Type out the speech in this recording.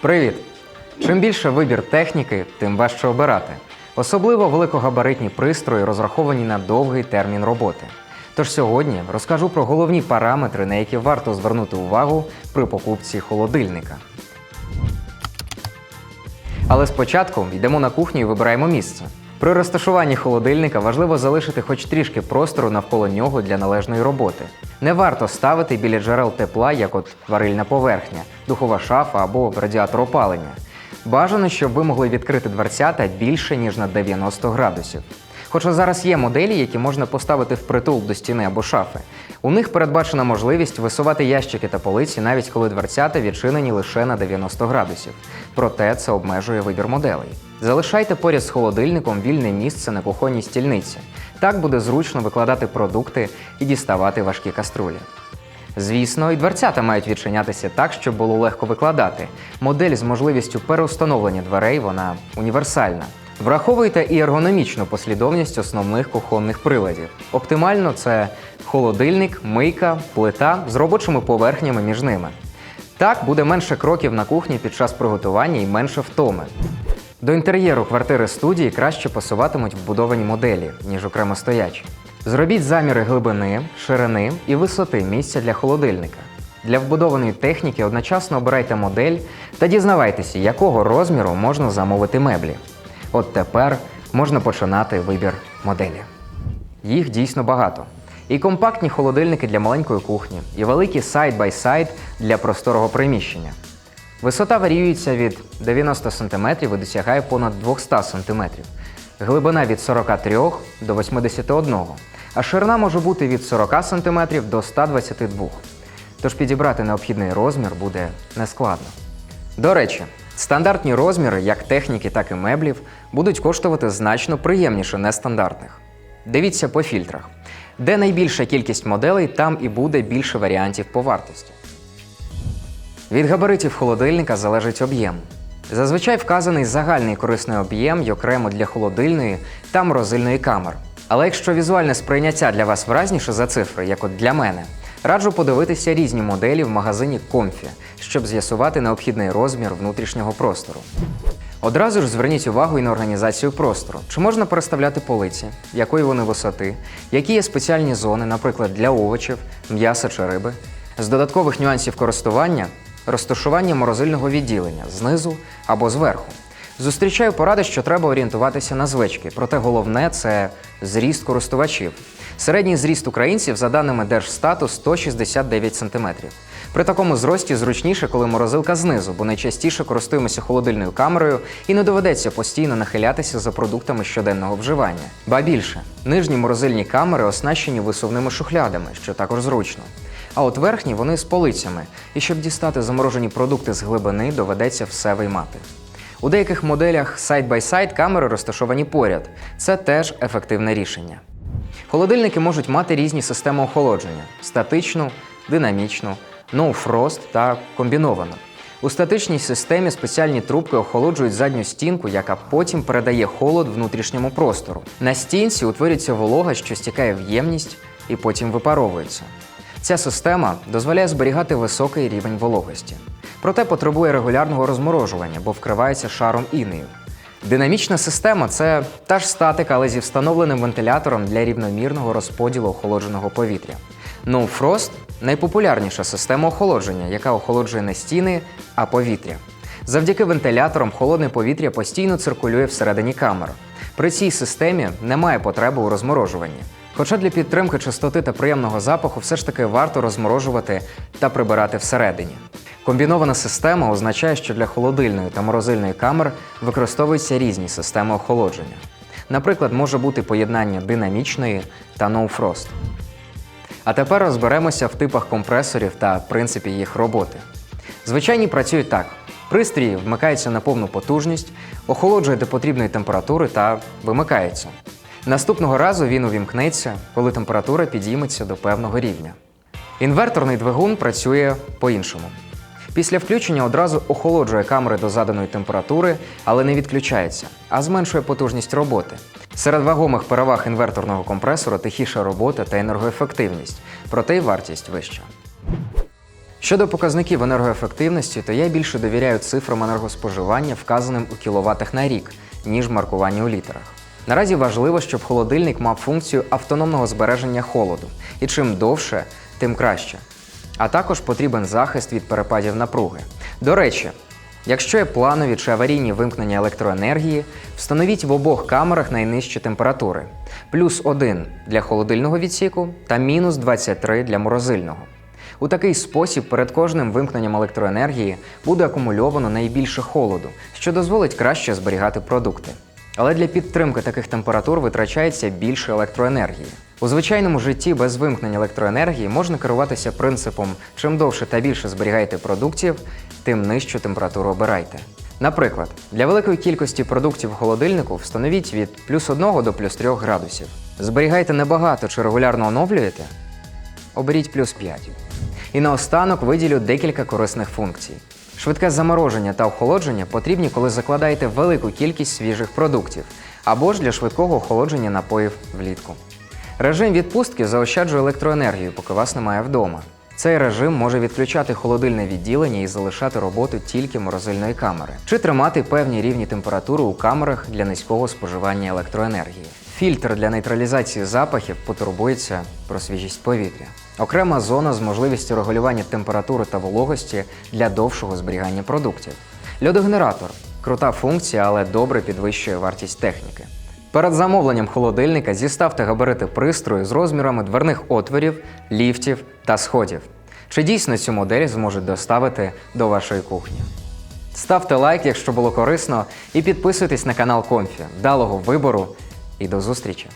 Привіт! Чим більше вибір техніки, тим важче обирати. Особливо великогабаритні пристрої розраховані на довгий термін роботи. Тож сьогодні розкажу про головні параметри, на які варто звернути увагу при покупці холодильника. Але спочатку йдемо на кухню і вибираємо місце. При розташуванні холодильника важливо залишити хоч трішки простору навколо нього для належної роботи. Не варто ставити біля джерел тепла, як от варильна поверхня, духова шафа або радіатор опалення. Бажано, щоб ви могли відкрити дверцята більше, ніж на 90 градусів. Хоча зараз є моделі, які можна поставити впритул до стіни або шафи. У них передбачена можливість висувати ящики та полиці, навіть коли дверцята відчинені лише на 90 градусів. Проте це обмежує вибір моделей. Залишайте поряд з холодильником вільне місце на кухонній стільниці. Так буде зручно викладати продукти і діставати важкі каструлі. Звісно, і дверцята мають відчинятися так, щоб було легко викладати. Модель з можливістю переустановлення дверей вона універсальна. Враховуйте і ергономічну послідовність основних кухонних приладів. Оптимально це холодильник, мийка, плита з робочими поверхнями між ними. Так буде менше кроків на кухні під час приготування і менше втоми. До інтер'єру квартири студії краще пасуватимуть вбудовані моделі, ніж окремо стоячі. Зробіть заміри глибини, ширини і висоти місця для холодильника. Для вбудованої техніки одночасно обирайте модель та дізнавайтеся, якого розміру можна замовити меблі. От тепер можна починати вибір моделі. Їх дійсно багато. І компактні холодильники для маленької кухні, і великі сайд-бай-сайд для просторого приміщення. Висота варіюється від 90 см і досягає понад 200 см. Глибина від 43 до 81, а ширина може бути від 40 см до 122. Тож підібрати необхідний розмір буде нескладно. До речі, стандартні розміри, як техніки, так і меблів, будуть коштувати значно приємніше нестандартних. Дивіться по фільтрах. Де найбільша кількість моделей, там і буде більше варіантів по вартості. Від габаритів холодильника залежить об'єм. Зазвичай вказаний загальний корисний об'єм й окремо для холодильної та морозильної камер. Але якщо візуальне сприйняття для вас вразніше за цифри, як от для мене, раджу подивитися різні моделі в магазині Comfy, щоб з'ясувати необхідний розмір внутрішнього простору. Одразу ж зверніть увагу і на організацію простору. Чи можна переставляти полиці, якої вони висоти, які є спеціальні зони, наприклад, для овочів, м'яса чи риби. З додаткових нюансів користування розташування морозильного відділення знизу або зверху. Зустрічаю поради, що треба орієнтуватися на звички, проте головне це зріст користувачів. Середній зріст українців, за даними Держстату, 169 см. При такому зрості зручніше, коли морозилка знизу, бо найчастіше користуємося холодильною камерою і не доведеться постійно нахилятися за продуктами щоденного вживання. Ба більше, нижні морозильні камери оснащені висувними шухлядами, що також зручно. А от верхні вони з полицями, і щоб дістати заморожені продукти з глибини, доведеться все виймати. У деяких моделях сайд-бай-сайд камери розташовані поряд. Це теж ефективне рішення. Холодильники можуть мати різні системи охолодження: статичну, динамічну, no-frost та комбіновану. У статичній системі спеціальні трубки охолоджують задню стінку, яка потім передає холод внутрішньому простору. На стінці утворюється волога, що стікає в ємність і потім випаровується. Ця система дозволяє зберігати високий рівень вологості. Проте потребує регулярного розморожування, бо вкривається шаром інею. Динамічна система це та ж статика, але зі встановленим вентилятором для рівномірного розподілу охолодженого повітря. No Frost – найпопулярніша система охолодження, яка охолоджує не стіни, а повітря. Завдяки вентиляторам холодне повітря постійно циркулює всередині камер. При цій системі немає потреби у розморожуванні. Хоча для підтримки чистоти та приємного запаху все ж таки варто розморожувати та прибирати всередині. Комбінована система означає, що для холодильної та морозильної камер використовуються різні системи охолодження. Наприклад, може бути поєднання динамічної та Frost. А тепер розберемося в типах компресорів та принципі їх роботи. Звичайні працюють так: пристрій вмикається на повну потужність, охолоджує до потрібної температури та вимикається. Наступного разу він увімкнеться, коли температура підійметься до певного рівня. Інверторний двигун працює по-іншому. Після включення одразу охолоджує камери до заданої температури, але не відключається, а зменшує потужність роботи. Серед вагомих переваг інверторного компресора тихіша робота та енергоефективність, проте й вартість вища. Щодо показників енергоефективності, то я більше довіряю цифрам енергоспоживання, вказаним у кіловатах на рік, ніж маркуванню у літерах. Наразі важливо, щоб холодильник мав функцію автономного збереження холоду, і чим довше, тим краще. А також потрібен захист від перепадів напруги. До речі, якщо є планові чи аварійні вимкнення електроенергії, встановіть в обох камерах найнижчі температури: плюс 1 для холодильного відсіку та мінус 23 для морозильного. У такий спосіб перед кожним вимкненням електроенергії буде акумульовано найбільше холоду, що дозволить краще зберігати продукти. Але для підтримки таких температур витрачається більше електроенергії. У звичайному житті без вимкнення електроенергії можна керуватися принципом чим довше та більше зберігаєте продуктів, тим нижчу температуру обирайте. Наприклад, для великої кількості продуктів в холодильнику встановіть від плюс 1 до плюс 3 градусів. Зберігайте небагато чи регулярно оновлюєте, оберіть плюс 5. І наостанок виділю декілька корисних функцій. Швидке замороження та охолодження потрібні, коли закладаєте велику кількість свіжих продуктів або ж для швидкого охолодження напоїв влітку. Режим відпустки заощаджує електроенергію, поки вас немає вдома. Цей режим може відключати холодильне відділення і залишати роботу тільки морозильної камери, чи тримати певні рівні температури у камерах для низького споживання електроенергії. Фільтр для нейтралізації запахів потурбується про свіжість повітря. Окрема зона з можливістю регулювання температури та вологості для довшого зберігання продуктів. Льодогенератор крута функція, але добре підвищує вартість техніки. Перед замовленням холодильника зіставте габарити пристрою з розмірами дверних отворів, ліфтів та сходів. Чи дійсно цю модель зможуть доставити до вашої кухні? Ставте лайк, якщо було корисно, і підписуйтесь на канал Комфі. Вдалого вибору і до зустрічі!